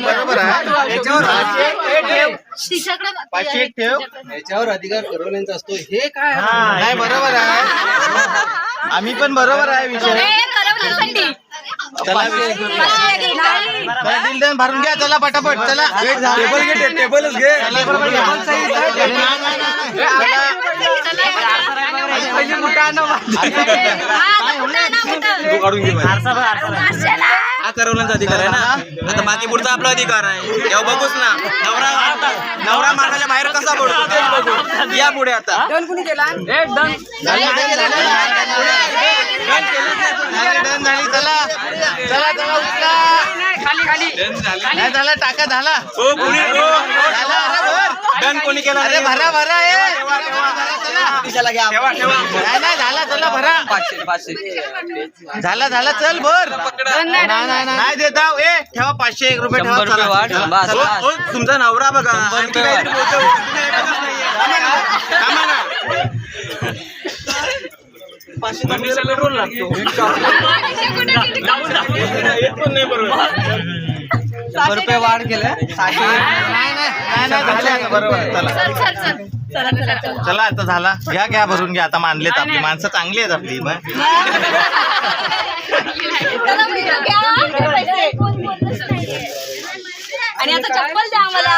बरोबर आहे. याच्यावर पाचशे एक ठेव. याच्यावर अधिकार ठरवण्यांचा असतो. हे काय? नाही बरोबर आहे. आम्ही पण बरोबर आहे विषय. चला भरून घ्या. चला पटापट. चला. टेबल घे टेबलच घे चला, बरोबर घ्या. नाही, नाही, नाही. तू काढून घे हा करवल्यांचा अधिकार आहे ना आता बाकी पुढचा आपला अधिकार आहे तेव्हा बघूच ना नवरा नवरा मार्गाच्या बाहेर कसा पडतो या पुढे आता डन झाली चला चला चला उचला नाही झाला टाका झाला हो कोणी हो झाला डन कोणी केला अरे भरा भरा ए. चला. ठेवा नाही नाही झाला चला भरा. पाचशे पाचशे. झाला झाला चल भर. नाही देता ए ठेवा पाचशे एक रुपये ठेवा चला. वाढ. चला, बस, तुमचा नवरा बघा. आणखी काहीतरी बोलतो. तुम्ही ऐकतच नाहीये. थांबा ना. पाचशे लागतो शंभर रुपये वाढ केल्या सहाशे नाही नाही नाही नाही. झाले बरोबर. चला. चला आता झाला. घ्या घ्या भरून घ्या. आता मानलेत आपली माणसं चांगली आहेत आपली आणि आता चप्पल द्या आम्हाला.